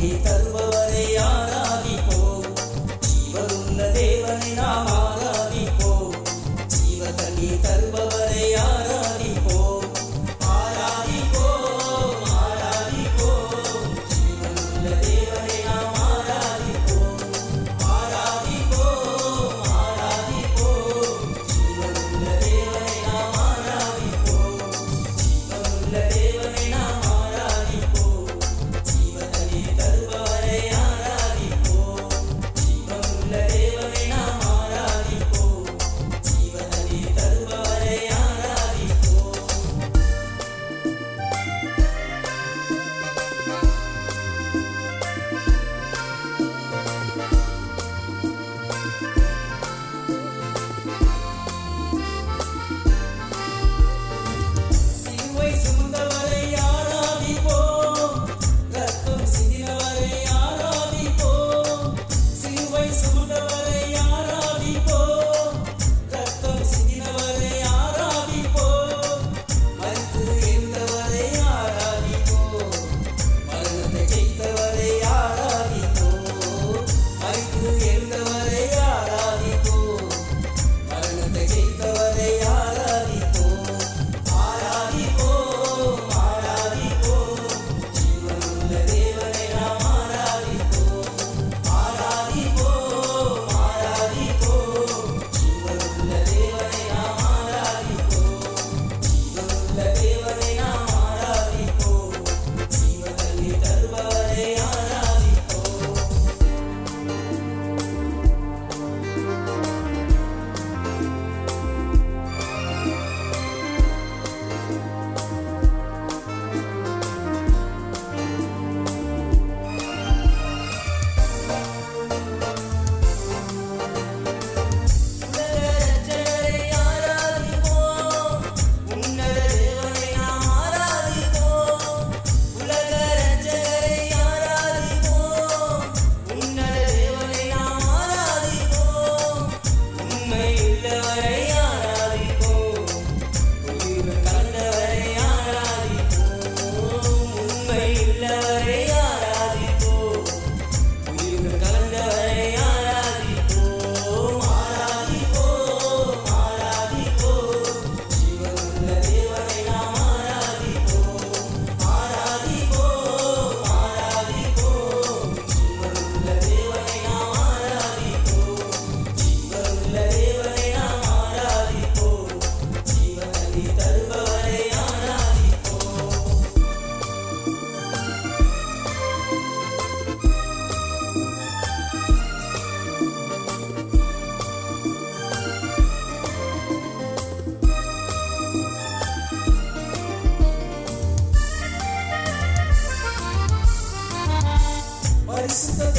நீ தருபவரை ஆராதி போ ஜீவனுள்ள தேவனை நாம் ஆராதி போ ஜீவதனி தருபவரை ஆராதி போ ஆராதி போ Christ.